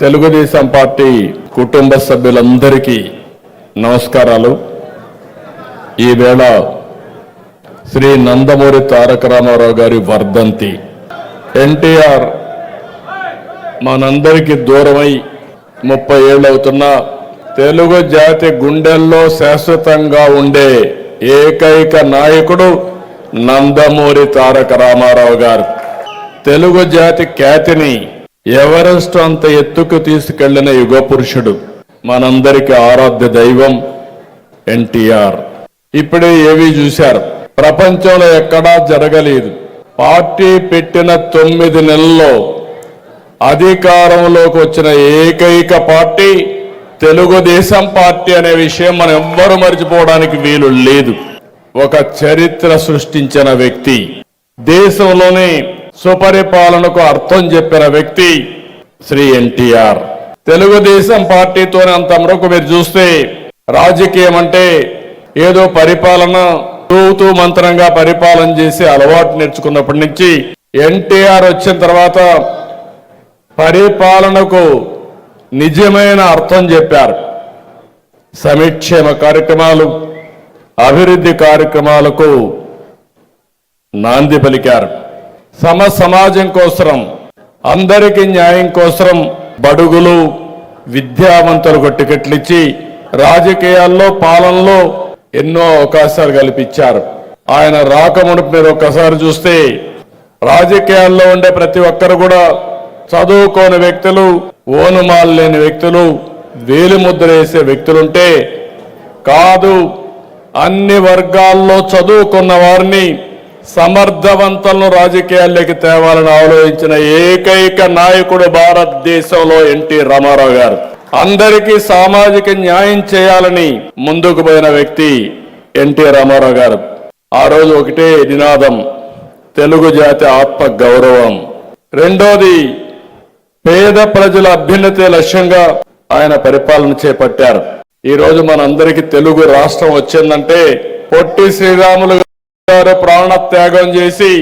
Telugu Desam party కుటుంబ సభ్యులందరికీ నమస్కారాలు. ఈవేళ శ్రీ నందమూరి తారక రామారావు గారి వర్ధంతి. ఎన్టీఆర్ మనందరికీ దూరమై ముప్పై ఏళ్ళు అవుతున్నా తెలుగు జాతి గుండెల్లో శాశ్వతంగా ఉండే ఏకైక నాయకుడు నందమూరి తారక రామారావు గారు. తెలుగు జాతి ఖ్యాతిని ఎవరెస్ట్ అంత ఎత్తుకు తీసుకెళ్ళిన యుగ పురుషుడు మనందరికి ఆరాధ్య దైవం ఎన్టీఆర్. ఇప్పుడే ఏవి చూశారు? ప్రపంచంలో ఎక్కడా జరగలేదు. పార్టీ పెట్టిన తొమ్మిది నెలల్లో అధికారంలోకి వచ్చిన ఏకైక పార్టీ తెలుగుదేశం పార్టీ అనే విషయం మనం ఎవ్వరూ మర్చిపోవడానికి వీలు లేదు. ఒక చరిత్ర సృష్టించిన వ్యక్తి. దేశంలోనే సుపరిపాలనకు అర్థం చెప్పిన వ్యక్తి శ్రీ ఎన్టీఆర్. తెలుగుదేశం పార్టీతో అంత మీరు చూస్తే రాజకీయం అంటే ఏదో పరిపాలన తూతూ మంత్రంగా పరిపాలన చేసి అలవాటు నేర్చుకున్నప్పటి నుంచి ఎన్టీఆర్ వచ్చిన తర్వాత పరిపాలనకు నిజమైన అర్థం చెప్పారు. సమిక్షేమ కార్యక్రమాలు అభివృద్ధి కార్యక్రమాలకు నాంది పలికారు. సమ సమాజం కోసం అందరికీ న్యాయం కోసం బడుగులు విద్యావంతులకు టికెట్లు ఇచ్చి రాజకీయాల్లో పాలనలో ఎన్నో అవకాశాలు కల్పించారు. ఆయన రాకమునుపు మీరు ఒక్కసారి చూస్తే రాజకీయాల్లో ఉండే ప్రతి ఒక్కరు కూడా చదువుకోని వ్యక్తులు ఓనుమాలు లేని వ్యక్తులు వేలిముద్ర వేసే వ్యక్తులుంటే కాదు అన్ని వర్గాల్లో చదువుకున్న వారిని సమర్థవంతులను రాజకీయాల్లోకి తేవాలని ఆలోచించిన ఏకైక నాయకుడు భారతదేశంలో ఎన్టీ రామారావు గారు. అందరికీ సామాజిక న్యాయం చేయాలని ముందుకు పోయిన వ్యక్తి ఎన్టీ రామారావు గారు. ఆ రోజు ఒకటే నినాదం తెలుగు జాతి ఆత్మ గౌరవం. రెండోది పేద ప్రజల అభ్యున్నతి లక్ష్యంగా ఆయన పరిపాలన చేపట్టారు. ఈ రోజు మనందరికీ తెలుగు రాష్ట్రం వచ్చిందంటే పొట్టి శ్రీరాములు గారు ప్రాణ త్యాగం చేసి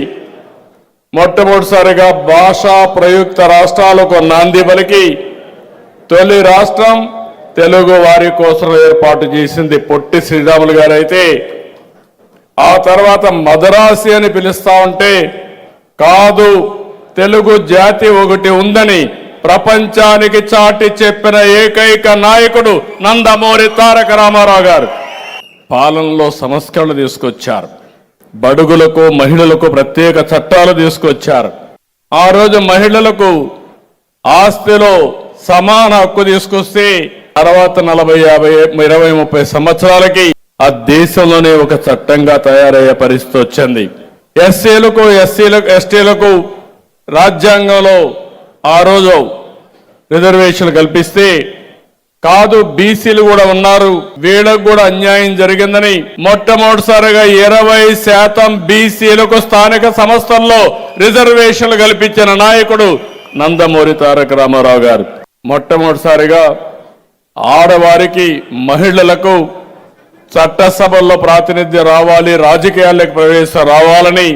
మొట్టమొదటిసారిగా భాషా ప్రయుక్త రాష్ట్రాలకు నాంది పలికి తొలి రాష్ట్రం తెలుగు వారి కోసం ఏర్పాటు చేసింది పొట్టి శ్రీరాములు గారు అయితే ఆ తర్వాత మదరాసి అని పిలుస్తా ఉంటే కాదు తెలుగు జాతి ఒకటి ఉందని ప్రపంచానికి చాటి చెప్పిన ఏకైక నాయకుడు నందమూరి తారక రామారావు గారు. పాలనలో సంస్కరణలు తీసుకొచ్చారు. బడుగులకు మహిళలకు ప్రత్యేక చట్టాలు తీసుకొచ్చారు. ఆ రోజు మహిళలకు ఆస్తిలో సమాన హక్కు తీసుకొస్తే తర్వాత నలభై యాభై ఇరవై ముప్పై సంవత్సరాలకి ఆ దేశంలోనే ఒక చట్టంగా తయారయ్యే పరిస్థితి వచ్చింది. ఎస్సీలకు ఎస్సీలకు ఎస్టీలకు రాజ్యాంగంలో ఆ రోజు రిజర్వేషన్ కల్పిస్తే కాదు బీసీలు కూడా ఉన్నారు. వీళ్ళకు కూడా అన్యాయం జరిగిందని మొట్టమొదటిసారిగా ఇరవై శాతం బీసీలకు స్థానిక సంస్థల్లో రిజర్వేషన్లు కల్పించిన నాయకుడు నందమూరి తారక రామారావు గారు. మొట్టమొదటిసారిగా ఆడవారికి మహిళలకు చట్టసభల్లో ప్రాతినిధ్యం రావాలి రాజకీయాలకు ప్రవేశం రావాలని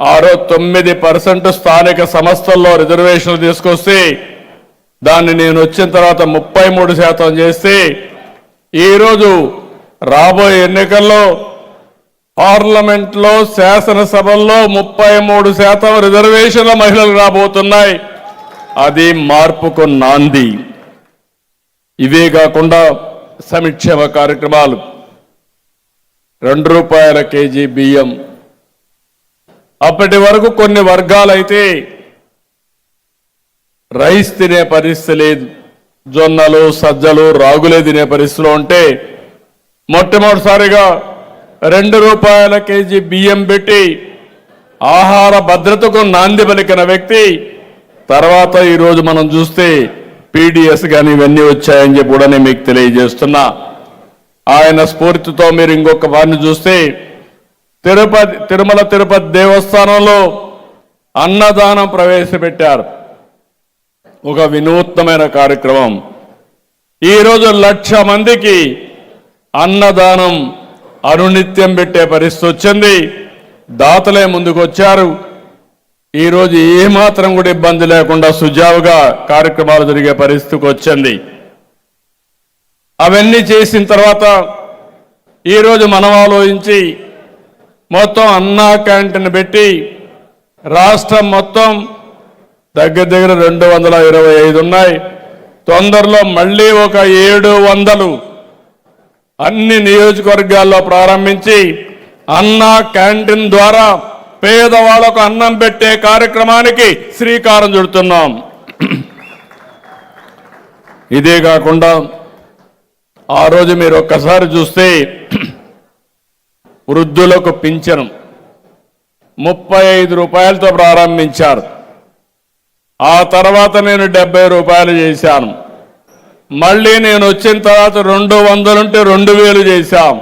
ఆరో తొమ్మిది పర్సెంట్ స్థానిక సంస్థల్లో రిజర్వేషన్లు తీసుకొస్తే దాన్ని నేను వచ్చిన తర్వాత ముప్పై మూడు శాతం చేస్తే ఈరోజు రాబోయే ఎన్నికల్లో పార్లమెంట్లో శాసనసభల్లో ముప్పై మూడు శాతం రిజర్వేషన్ల మహిళలు రాబోతున్నాయి. అది మార్పుకు నాంది. ఇవే కాకుండా సంక్షేమ కార్యక్రమాలు. రెండు రూపాయల కేజీ బియ్యం. అప్పటి వరకు కొన్ని వర్గాలైతే రైస్ తినే పరిస్థితి లేదు. జొన్నలు సజ్జలు రాగులే తినే పరిస్థితిలో ఉంటే మొట్టమొదటిసారిగా రెండు రూపాయల కేజీ బియ్యం పెట్టి ఆహార భద్రతకు నాంది పలికిన వ్యక్తి. తర్వాత ఈరోజు మనం చూస్తే పీడిఎస్ కానీ ఇవన్నీ వచ్చాయని చెప్పి కూడా నేను మీకు తెలియజేస్తున్నా. ఆయన స్ఫూర్తితో మీరు ఇంకొక వారిని చూస్తే తిరుపతి తిరుమల తిరుపతి దేవస్థానంలో అన్నదానం ప్రవేశపెట్టారు. ఒక వినూత్నమైన కార్యక్రమం. ఈరోజు లక్ష మందికి అన్నదానం అనునిత్యం పెట్టే పరిస్థితి వచ్చింది. దాతలే ముందుకు వచ్చారు. ఈరోజు ఏమాత్రం కూడా ఇబ్బంది లేకుండా సుజావుగా కార్యక్రమాలు జరిగే పరిస్థితికి వచ్చింది. అవన్నీ చేసిన తర్వాత ఈరోజు మనం ఆలోచించి మొత్తం అన్నా క్యాంటీన్ పెట్టి రాష్ట్రం మొత్తం దగ్గర దగ్గర రెండు వందల ఇరవై ఐదు ఉన్నాయి. తొందరలో మళ్ళీ ఒక ఏడు వందలు అన్ని నియోజకవర్గాల్లో ప్రారంభించి అన్నా క్యాంటీన్ ద్వారా పేదవాళ్ళకు అన్నం పెట్టే కార్యక్రమానికి శ్రీకారం చుడుతున్నాం. ఇదే కాకుండా ఆ రోజు మీరు ఒక్కసారి చూస్తే వృద్ధులకు పింఛను ముప్పై ఐదు రూపాయలతో ప్రారంభించారు. ఆ తర్వాత నేను డెబ్బై రూపాయలు చేశాను. మళ్ళీ నేను వచ్చిన తర్వాత రెండు వందలుంటే రెండు వేలు చేశాం.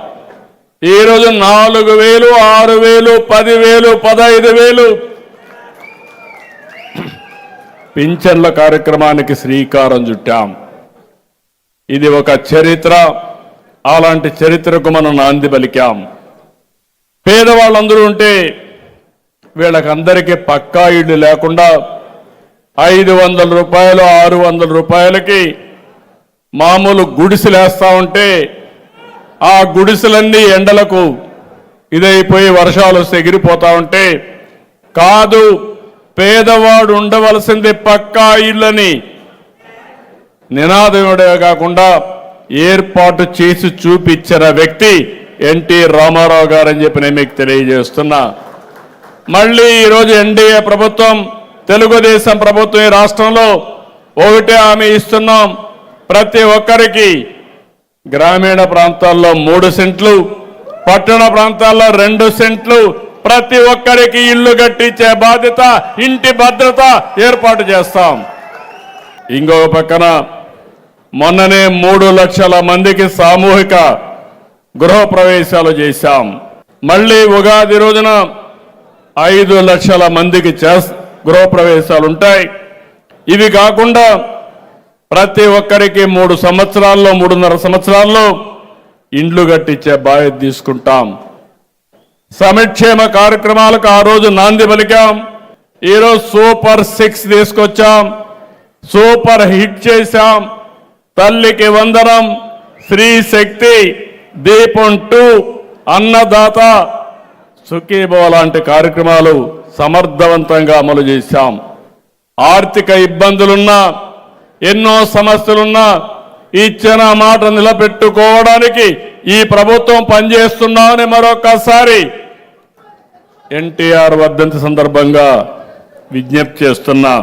ఈరోజు నాలుగు వేలు ఆరు వేలు పదివేలు పదహైదు వేలు. పింఛన్ల కార్యక్రమానికి శ్రీకారం చుట్టాం. ఇది ఒక చరిత్ర. అలాంటి చరిత్రకు మనం నాంది పలికాం. పేదవాళ్ళందరూ ఉంటే వీళ్ళకందరికీ పక్కా ఇళ్ళు లేకుండా ఐదు వందల రూపాయలు ఆరు వందల రూపాయలకి మామూలు గుడిసెలేస్తా ఉంటే ఆ గుడిసెలన్నీ ఎండలకు ఇదైపోయి వర్షాలు ఎగిరిపోతూ ఉంటే కాదు పేదవాడు ఉండవలసింది పక్కా ఇళ్ళని. నినాదముడే కాకుండా ఏర్పాటు చేసి చూపించిన వ్యక్తి ఎన్టీ రామారావు గారు అని చెప్పి నేను మీకు తెలియజేస్తున్నా. మళ్ళీ ఈరోజు ఎన్డీఏ ప్రభుత్వం తెలుగుదేశం ప్రభుత్వం ఈ రాష్ట్రంలో ఒకటే హామీ ఇస్తున్నాం. ప్రతి ఒక్కరికి గ్రామీణ ప్రాంతాల్లో మూడు సెంట్లు పట్టణ ప్రాంతాల్లో రెండు సెంట్లు ప్రతి ఒక్కరికి ఇల్లు కట్టించే బాధ్యత ఇంటి భద్రత ఏర్పాటు చేస్తాం. ఇంకొక పక్కన మొన్ననే మూడు లక్షల మందికి సామూహిక గృహ ప్రవేశాలు చేశాం. మళ్ళీ ఉగాది రోజున ఐదు లక్షల మందికి చేస్ గృహ ప్రవేశాలు ఉంటాయి ఇవి కాకుండా ప్రతి ఒక్కరికి మూడు సంవత్సరాల్లో మూడున్నర సంవత్సరాల్లో ఇండ్లు కట్టించే బాధ్యత తీసుకుంటాం. సమక్షేమ కార్యక్రమాలకు ఆ రోజు నాంది పలికాం. ఈరోజు సూపర్ సిక్స్ తీసుకొచ్చాం. సూపర్ హిట్ చేశాం. తల్లికి వందనం స్త్రీ శక్తి దీపం టూ అన్నదాత సుఖీభవ లాంటి కార్యక్రమాలు సమర్థవంతంగా అమలు చేశాం. ఆర్థిక ఇబ్బందులున్నా ఎన్నో సమస్యలున్నా ఇచ్చిన మాట నిలబెట్టుకోవడానికి ఈ ప్రభుత్వం పనిచేస్తున్నామని మరొకసారి ఎన్టీఆర్ వర్ధంతి సందర్భంగా విజ్ఞప్తి చేస్తున్నా.